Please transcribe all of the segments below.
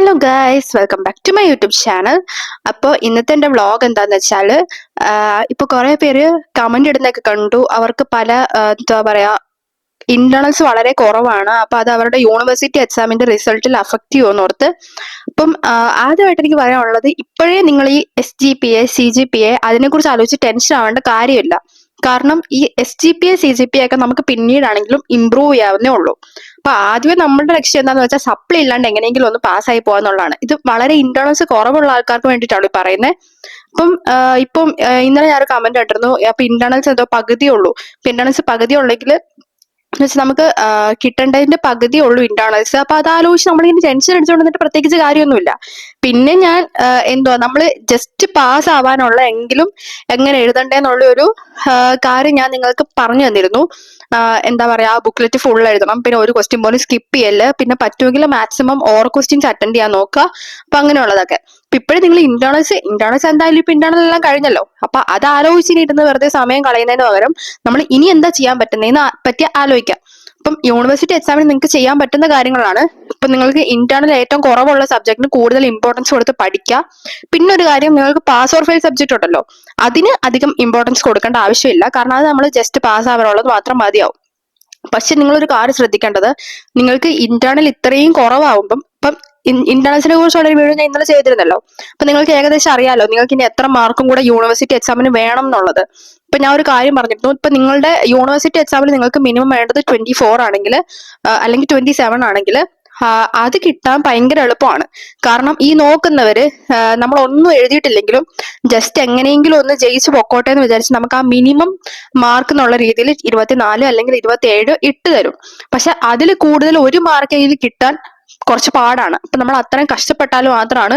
Hello guys welcome back to my YouTube channel അപ്പോൾ ഇന്നത്തെ എന്റെ വ്ളോഗ് എന്താന്ന് വെച്ചാൽ ഇപ്പോൾ കുറേ പേര് കമന്റ് ഇടുന്നൊക്കെ കണ്ടു. അവർക്ക് പല എന്താ പറയുക ഇന്റേണൽസ് വളരെ കുറവാണ്. അപ്പൊ അത് അവരുടെ യൂണിവേഴ്സിറ്റി എക്സാമിന്റെ റിസൾട്ടിൽ അഫക്റ്റ് ചെയ്യുമെന്ന് ഓർത്ത്. അപ്പം ആദ്യമായിട്ട് എനിക്ക് പറയാനുള്ളത് ഇപ്പോഴേ നിങ്ങൾ ഈ S G P A C G P A അതിനെക്കുറിച്ച് ആലോചിച്ച് ടെൻഷൻ ആവേണ്ട കാര്യമില്ല. കാരണം ഈ S G P A C G P A നമുക്ക് പിന്നീടാണെങ്കിലും ഇമ്പ്രൂവ് ചെയ്യാവുന്നേ ഉള്ളൂ. അപ്പൊ ആദ്യമേ നമ്മളുടെ ലക്ഷ്യം എന്താണെന്ന് വെച്ചാൽ സപ്ലി ഇല്ലാണ്ട് എങ്ങനെയെങ്കിലും ഒന്ന് പാസ്സായി പോകാന്നുള്ളതാണ് ഇത് വളരെ ഇന്റേണൽസ് കുറവുള്ള ആൾക്കാർക്ക് വേണ്ടിയിട്ടാണ് ഈ പറയുന്നത് അപ്പം ഇപ്പം ഇന്നലെ ഞാൻ ഒരു കമന്റ് ഇട്ടിരുന്നു. അപ്പൊ ഇന്റർണൽസ് എന്തോ പകുതിയുള്ളൂ ഉള്ളൂ. ഇന്റേണൽസ് പകുതി ഉള്ളെങ്കിൽ എന്നുവെച്ചാൽ നമുക്ക് കിട്ടേണ്ടതിന്റെ പകുതി ഉള്ളൂ ഇന്റേണൽസ് അപ്പൊ അത് ആലോചിച്ച് നമ്മളിങ്ങനെ ടെൻഷൻ അടിച്ചുകൊണ്ട് പ്രത്യേകിച്ച് കാര്യമൊന്നുമില്ല. പിന്നെ ഞാൻ എന്തോ എന്തുവാ നമ്മൾ ജസ്റ്റ് പാസ് ആവാനുള്ള എങ്കിലും എങ്ങനെ എഴുതണ്ടേന്നുള്ള ഒരു കാര്യം ഞാൻ നിങ്ങൾക്ക് പറഞ്ഞു തന്നിരുന്നു. എന്താ പറയാ ആ ബുക്ക്ലെറ്റ് ഫുൾ എഴുതണം. പിന്നെ ഒരു ക്വസ്റ്റ്യൻ പോലും സ്കിപ്പ് ചെയ്യൽ പിന്നെ പറ്റുമെങ്കിൽ മാക്സിമം ഓർ ക്വസ്റ്റ്യൻസ് അറ്റൻഡ് ചെയ്യാൻ നോക്കുക. അപ്പൊ അങ്ങനെയുള്ളതൊക്കെ. ഇപ്പൊ ഇപ്പോഴും നിങ്ങൾ ഇന്റേണൽസ് ഇന്റേണൽസ് എന്തായാലും ഇപ്പൊ ഇന്റേണൽ എല്ലാം കഴിഞ്ഞല്ലോ. അപ്പൊ അത് ആലോചിച്ചിരുന്ന് വെറുതെ സമയം കളയുന്നതിന് പകരം നമ്മൾ ഇനി എന്താ ചെയ്യാൻ പറ്റുന്നതെന്ന് പറ്റി ആലോചിക്കാം. ഇപ്പം യൂണിവേഴ്സിറ്റി എക്സാമിന് നിങ്ങൾക്ക് ചെയ്യാൻ പറ്റുന്ന കാര്യങ്ങളാണ്. ഇപ്പൊ നിങ്ങൾക്ക് ഇന്റേണൽ ഏറ്റവും കുറവുള്ള സബ്ജക്റ്റിന് കൂടുതൽ ഇമ്പോർട്ടൻസ് കൊടുത്ത് പഠിക്കുക പിന്നെ ഒരു കാര്യം നിങ്ങൾക്ക് പാസ് ഓർ ഫെയിൽ സബ്ജക്റ്റ് ഉണ്ടല്ലോ. അതിന് അധികം ഇമ്പോർട്ടൻസ് കൊടുക്കേണ്ട ആവശ്യമില്ല. കാരണം അത് നമ്മൾ ജസ്റ്റ് പാസ് ആവാനുള്ളത് മാത്രം മതിയാവും. പക്ഷെ നിങ്ങളൊരു കാര്യം ശ്രദ്ധിക്കേണ്ടത് നിങ്ങൾക്ക് ഇന്റേണൽ ഇത്രയും കുറവാകുമ്പം ഇപ്പം ഇന്റേണൽസിനെ കുറിച്ചുള്ള ഒരു വീഡിയോ ഞാൻ ഇന്നലെ ചെയ്തിരുന്നല്ലോ. അപ്പൊ നിങ്ങൾക്ക് ഏകദേശം അറിയാലോ നിങ്ങൾക്ക് ഇനി എത്ര മാർക്കും കൂടെ യൂണിവേഴ്സിറ്റി എക്സാമിന് വേണം എന്നുള്ളത്. ഇപ്പൊ ഞാൻ ഒരു കാര്യം പറഞ്ഞിരുന്നു ഇപ്പൊ നിങ്ങളുടെ യൂണിവേഴ്സിറ്റി എക്സാമിന് നിങ്ങൾക്ക് മിനിമം വേണ്ടത് ട്വന്റി ഫോർ ആണെങ്കിൽ അല്ലെങ്കിൽ ട്വന്റി സെവൻ ആണെങ്കിൽ അത് കിട്ടാൻ ഭയങ്കര എളുപ്പമാണ്. കാരണം ഈ നോക്കുന്നവര് നമ്മൾ ഒന്നും എഴുതിയിട്ടില്ലെങ്കിലും ജസ്റ്റ് എങ്ങനെയെങ്കിലും ഒന്ന് ജയിച്ച് പൊക്കോട്ടെ എന്ന് വിചാരിച്ച് നമുക്ക് ആ മിനിമം മാർക്ക് എന്നുള്ള രീതിയിൽ ഇരുപത്തിനാല് അല്ലെങ്കിൽ ഇരുപത്തി ഏഴ് ഇട്ട് തരും. പക്ഷെ അതിൽ കൂടുതൽ ഒരു മാർക്കെങ്കിലും കിട്ടാൻ കുറച്ച് പാടാണ്. അപ്പൊ നമ്മൾ അത്രയും കഷ്ടപ്പെട്ടാൽ മാത്രമാണ്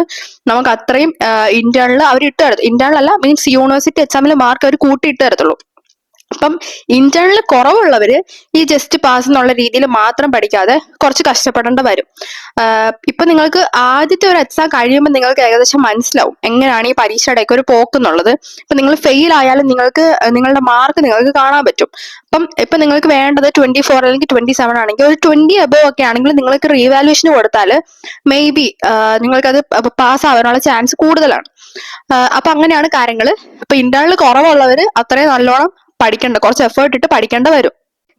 നമുക്ക് അത്രയും ഇന്റേണൽ അവർ ഇട്ട് തരത്തുള്ളൂ. ഇന്റേണൽ അല്ല മീൻസ് യൂണിവേഴ്സിറ്റി എക്സാമിൽ മാർക്ക് അവർ കൂട്ടി ഇട്ട് തരത്തുള്ളൂ. അപ്പം ഇന്റേണൽ കുറവുള്ളവര് ഈ ജസ്റ്റ് പാസ് എന്നുള്ള രീതിയിൽ മാത്രം പഠിക്കാതെ കുറച്ച് കഷ്ടപ്പെടേണ്ട വരും. ഇപ്പൊ നിങ്ങൾക്ക് ആദ്യത്തെ ഒരു എക്സാം കഴിയുമ്പോൾ നിങ്ങൾക്ക് ഏകദേശം മനസ്സിലാവും എങ്ങനെയാണ് ഈ പരീക്ഷയുടെയൊക്കെ ഒരു പോക്ക് എന്നുള്ളത്. ഇപ്പൊ നിങ്ങൾ ഫെയിൽ ആയാലും നിങ്ങൾക്ക് നിങ്ങളുടെ മാർക്ക് നിങ്ങൾക്ക് കാണാൻ പറ്റും. അപ്പം ഇപ്പൊ നിങ്ങൾക്ക് വേണ്ടത് ട്വന്റി ഫോർ അല്ലെങ്കിൽ ട്വന്റി സെവൻ ആണെങ്കിൽ ഒരു ട്വന്റി അബവ് ഒക്കെ ആണെങ്കിൽ നിങ്ങൾക്ക് റീവാലുവേഷന് കൊടുത്താൽ മേ ബി നിങ്ങൾക്കത് പാസ് ആവാനുള്ള ചാൻസ് കൂടുതലാണ്. അപ്പൊ അങ്ങനെയാണ് കാര്യങ്ങൾ ഇപ്പൊ ഇന്റേണൽ കുറവുള്ളവര് അത്രയും നല്ലോണം പഠിക്കണ്ട കുറച്ച് എഫേർട്ട് ഇട്ട് പഠിക്കേണ്ട വരും.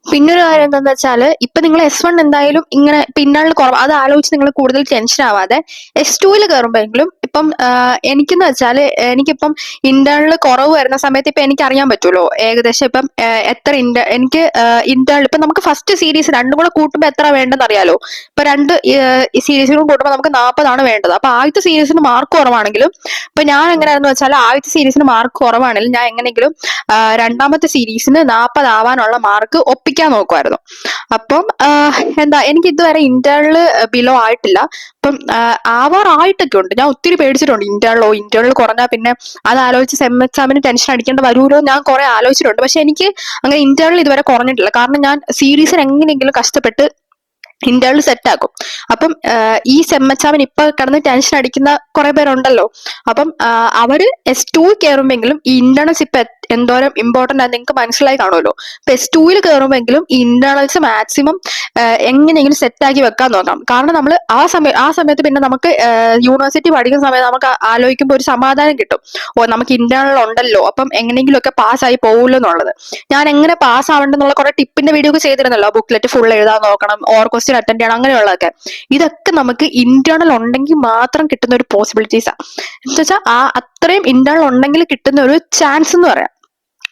പിന്നെ ഒരു കാര്യം എന്താന്ന് വെച്ചാൽ ഇപ്പൊ നിങ്ങൾ എസ് വൺ എന്തായാലും ഇങ്ങനെ പിന്നാളിൽ കുറവ് അത് ആലോചിച്ച് നിങ്ങൾ കൂടുതൽ ടെൻഷൻ ആവാതെ എസ് ടുവിൽ കയറുമ്പോഴെങ്കിലും ഇപ്പം എനിക്കെന്ന് വെച്ചാൽ എനിക്കിപ്പം ഇന്റേണൽ കുറവ് വരുന്ന സമയത്ത് ഇപ്പൊ എനിക്ക് അറിയാൻ പറ്റുമല്ലോ ഏകദേശം ഇപ്പം എത്ര ഇന്റ എനിക്ക് ഇന്റേണൽ ഇപ്പൊ നമുക്ക് ഫസ്റ്റ് സീരീസ് രണ്ടും കൂടെ കൂട്ടുമ്പോൾ എത്ര വേണ്ടെന്ന് അറിയാലോ. ഇപ്പൊ രണ്ട് സീരീസിനും കൂട്ടുമ്പോൾ നമുക്ക് നാൽപ്പതാണ് വേണ്ടത്. അപ്പൊ ആദ്യത്തെ സീരീസിന് മാർക്ക് കുറവാണെങ്കിലും ഇപ്പൊ ഞാൻ എങ്ങനെയാണെന്ന് വെച്ചാൽ ആദ്യത്തെ സീരീസിന് മാർക്ക് കുറവാണെങ്കിലും ഞാൻ എങ്ങനെയെങ്കിലും രണ്ടാമത്തെ സീരീസിന് നാൽപ്പതാവാനുള്ള മാർക്ക് ഒപ്പിക്കാൻ നോക്കുമായിരുന്നു അപ്പം എന്താ എനിക്ക് ഇതുവരെ ഇന്റേണൽ ബിലോ ആയിട്ടില്ല. അപ്പം ആവാറായിട്ടൊക്കെ ഉണ്ട് ഞാൻ ഒത്തിരി പേടിച്ചിട്ടുണ്ട്. ഇന്റേണലോ ഇന്റേണൽ കുറഞ്ഞാൽ പിന്നെ അത് ആലോചിച്ച് സെം എക്സാമിന് ടെൻഷൻ അടിക്കേണ്ട വരുമല്ലോ ഞാൻ കുറെ ആലോചിച്ചിട്ടുണ്ട്. പക്ഷെ എനിക്ക് അങ്ങനെ ഇന്റേണൽ ഇതുവരെ കുറഞ്ഞിട്ടില്ല. കാരണം ഞാൻ സീരീസിന് എങ്ങനെയെങ്കിലും കഷ്ടപ്പെട്ട് ഇന്റേണൽ സെറ്റ് ആക്കും അപ്പം ഈ സെം എക്സാമിന് ഇപ്പൊ കിടന്ന് ടെൻഷൻ അടിക്കുന്ന കുറെ പേരുണ്ടല്ലോ. അപ്പം അവർ എസ് ടു കയറുമെങ്കിലും ഈ ഇന്റേണൽസ് ഇപ്പൊ എന്തോരം ഇമ്പോർട്ടന്റ് ആണ് നിങ്ങൾക്ക് മനസ്സിലായി കാണുമല്ലോ. ഇപ്പൊ എസ് ടുവിൽ കയറുമെങ്കിലും ഈ ഇന്റേണൽസ് മാക്സിമം എങ്ങനെയെങ്കിലും സെറ്റ് ആക്കി വെക്കാൻ നോക്കാം കാരണം നമ്മൾ ആ സമയം ആ സമയത്ത് പിന്നെ നമുക്ക് യൂണിവേഴ്സിറ്റി പഠിക്കുന്ന സമയത്ത് നമുക്ക് ആലോചിക്കുമ്പോൾ ഒരു സമാധാനം കിട്ടും. ഓ നമുക്ക് ഇന്റേണൽ ഉണ്ടല്ലോ. അപ്പം എങ്ങനെയെങ്കിലും ഒക്കെ പാസ്സായി പോകുമല്ലോ എന്നുള്ളത്. ഞാൻ എങ്ങനെ പാസ് ആവണ്ടെന്നുള്ള കുറെ ടിപ്പിന്റെ വീഡിയോ ഒക്കെ ചെയ്തിരുന്നല്ലോ. ബുക്ക്ലെറ്റ് ഫുൾ എഴുതാൻ നോക്കണം ഓർ ക്വസ്റ്റ്യൻ അറ്റൻഡ് ചെയ്യണം അങ്ങനെയുള്ളതൊക്കെ. ഇതൊക്കെ നമുക്ക് ഇന്റേണൽ ഉണ്ടെങ്കിൽ മാത്രം കിട്ടുന്ന ഒരു പോസിബിലിറ്റീസാണ് എന്ന് വെച്ചാൽ ആ അത്രയും ഇന്റേണൽ ഉണ്ടെങ്കിൽ കിട്ടുന്ന ഒരു ചാൻസ് എന്ന് പറയാം.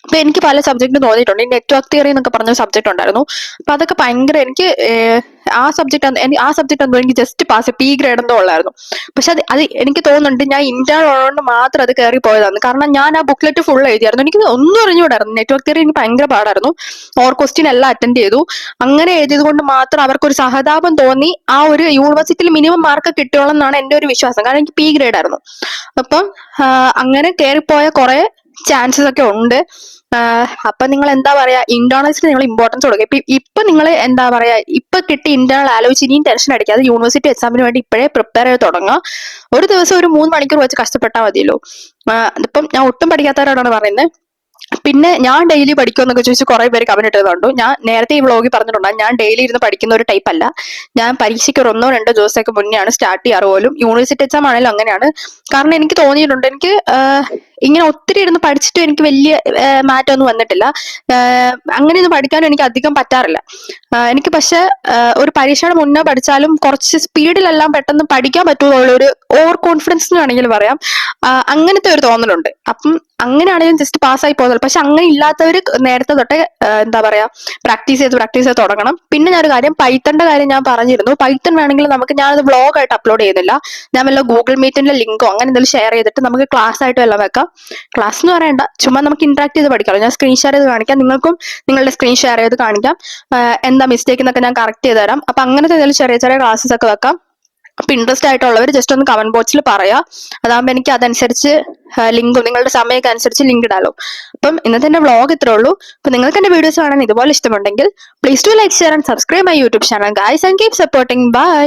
അപ്പൊ എനിക്ക് പല സബ്ജക്റ്റും തോന്നിയിട്ടുണ്ട്. നെറ്റ്വർക്ക് തിയറി എന്നൊക്കെ പറഞ്ഞ സബ്ജക്ട് ഉണ്ടായിരുന്നു. അപ്പൊ അതൊക്കെ ഭയങ്കര എനിക്ക് ആ സബ്ജക്ട് ആ സബ്ജക്ട് എന്തോ എനിക്ക് ജസ്റ്റ് പാസ് പി ഗ്രേഡ് എന്തോ ഉള്ളായിരുന്നു. പക്ഷെ അത് അത് എനിക്ക് തോന്നുന്നുണ്ട് ഞാൻ ഇന്റേൺ ഉള്ളതുകൊണ്ട് മാത്രം അത് കയറി പോയതാണ്. കാരണം ഞാൻ ആ ബുക്ക്ലെറ്റ് ഫുൾ എഴുതിയായിരുന്നു. എനിക്ക് ഒന്നും അറിഞ്ഞുകൂടായിരുന്നു. നെറ്റ്വർക്ക് തിയറി എനിക്ക് ഭയങ്കര പാടായിരുന്നു. ഓർ ക്വസ്റ്റ്യൻ എല്ലാം അറ്റൻഡ് ചെയ്തു. അങ്ങനെ എഴുതിയത് കൊണ്ട് മാത്രം അവർക്ക് ഒരു സഹതാപം തോന്നി. ആ ഒരു യൂണിവേഴ്സിറ്റിയിൽ മിനിമം മാർക്ക് കിട്ടുകയുള്ളൂ എന്നാണ് എന്റെ ഒരു വിശ്വാസം. കാരണം എനിക്ക് പി ഗ്രേഡ് ആയിരുന്നു. അപ്പം അങ്ങനെ കയറിപ്പോയ കുറെ ചാൻസസ് ഒക്കെ ഉണ്ട്. അപ്പൊ നിങ്ങൾ എന്താ പറയാ ഇന്റേണൽസിന് നിങ്ങൾ ഇമ്പോർട്ടൻസ് കൊടുക്കുക. ഇപ്പൊ ഇപ്പൊ നിങ്ങൾ എന്താ പറയാ ഇപ്പൊ കിട്ടി ഇന്റേണൽ ആലോചിച്ച് ഇനിയും ടെൻഷൻ അടിക്കാതെ യൂണിവേഴ്സിറ്റി എക്സാമിന് വേണ്ടി ഇപ്പോഴേ പ്രിപ്പയർ ചെയ്ത് തുടങ്ങുക. ഒരു ദിവസം ഒരു മൂന്ന് മണിക്കൂർ വെച്ച് കഷ്ടപ്പെട്ടാൽ മതിയല്ലോ. ഇപ്പം ഞാൻ ഒട്ടും പഠിക്കാത്തവരോടാണ് പറയുന്നത്. പിന്നെ ഞാൻ ഡെയിലി പഠിക്കുമെന്നൊക്കെ ചോദിച്ചു കുറെ പേര് കമന്റ് ഇട്ടത് ഞാൻ നേരത്തെ ഈ വ്ളോഗിൽ പറഞ്ഞിട്ടുണ്ട് ഞാൻ ഡെയിലി ഇരുന്ന് പഠിക്കുന്ന ഒരു ടൈപ്പ് അല്ല. ഞാൻ പരീക്ഷയ്ക്ക് ഒരു ഒന്നോ രണ്ടോ ദിവസമൊക്കെ മുന്നെയാണ് സ്റ്റാർട്ട് ചെയ്യാറ് പോലും. യൂണിവേഴ്സിറ്റി എക്സാം ആണെങ്കിലും അങ്ങനെയാണ്. കാരണം എനിക്ക് തോന്നിയിട്ടുണ്ട്. എനിക്ക് ഇങ്ങനെ ഒത്തിരി ഇരുന്ന് പഠിച്ചിട്ടും എനിക്ക് വലിയ മാറ്റമൊന്നും വന്നിട്ടില്ല. അങ്ങനെയൊന്നും പഠിക്കാനും എനിക്ക് അധികം പറ്റാറില്ല. എനിക്ക് പക്ഷെ ഒരു പരീക്ഷയുടെ മുന്നേ പഠിച്ചാലും കുറച്ച് സ്പീഡിലെല്ലാം പെട്ടെന്ന് പഠിക്കാൻ പറ്റുമെന്നുള്ള ഒരു ഓവർ കോൺഫിഡൻസ് വേണമെങ്കിൽ പറയാം. അങ്ങനത്തെ ഒരു തോന്നലുണ്ട്. അപ്പം അങ്ങനെയാണെങ്കിലും ജസ്റ്റ് പാസ്സായി പോകുന്നത്. പക്ഷെ അങ്ങനെ ഇല്ലാത്തവർ നേരത്തെ തൊട്ടേ എന്താ പറയാ പ്രാക്ടീസ് ചെയ്ത് പ്രാക്ടീസ് ചെയ്ത് തുടങ്ങണം. പിന്നെ ഞാനൊരു കാര്യം പൈത്തന്റെ കാര്യം ഞാൻ പറഞ്ഞിരുന്നു. പൈത്തൺ വേണമെങ്കിൽ നമുക്ക് ഞാനത് ബ്ലോഗ് ആയിട്ട് അപ്ലോഡ് ചെയ്യുന്നില്ല. ഞാൻ വല്ല ഗൂഗിൾ മീറ്റിന്റെ ലിങ്കോ അങ്ങനെ എന്തെങ്കിലും ഷെയർ ചെയ്തിട്ട് നമുക്ക് ക്ലാസ് ആയിട്ട് എല്ലാം വെക്കാം. ക്ലാസ് എന്ന് പറയണ്ട. ചുമ്മാ നമുക്ക് ഇന്ററാക്ട് ചെയ്ത് പഠിക്കാമല്ലോ ഞാൻ സ്ക്രീൻ ഷെയർ ചെയ്ത് കാണിക്കാം. നിങ്ങൾക്കും നിങ്ങളുടെ സ്ക്രീൻ ഷെയർ ചെയ്ത് കാണിക്കാം. എന്താ മിസ്റ്റേക്ക് എന്നൊക്കെ ഞാൻ കറക്റ്റ് ചെയ്ത് തരാം. അപ്പൊ അങ്ങനത്തെ എന്തെങ്കിലും ചെറിയ ചെറിയ ക്ലാസ്സസ് ഒക്കെ വെക്കാം. അപ്പൊ ഇൻട്രസ്റ്റ് ആയിട്ടുള്ളവർ ജസ്റ്റ് ഒന്ന് കമന്റ് ബോക്സിൽ പറയാ. അതാകുമ്പോൾ എനിക്ക് അതനുസരിച്ച് ലിങ്കും നിങ്ങളുടെ സമയമൊക്കെ അനുസരിച്ച് ലിങ്ക് ഇടാലോ. അപ്പം ഇന്നത്തെ എന്റെ വ്ളോഗ് ഇത്രേ ഉള്ളൂ. അപ്പൊ നിങ്ങൾക്ക് എന്റെ വീഡിയോസ് കാണാൻ ഇതുപോലെ ഇഷ്ടമുണ്ടെങ്കിൽ please to like share and subscribe my YouTube channel guys and keep supporting bye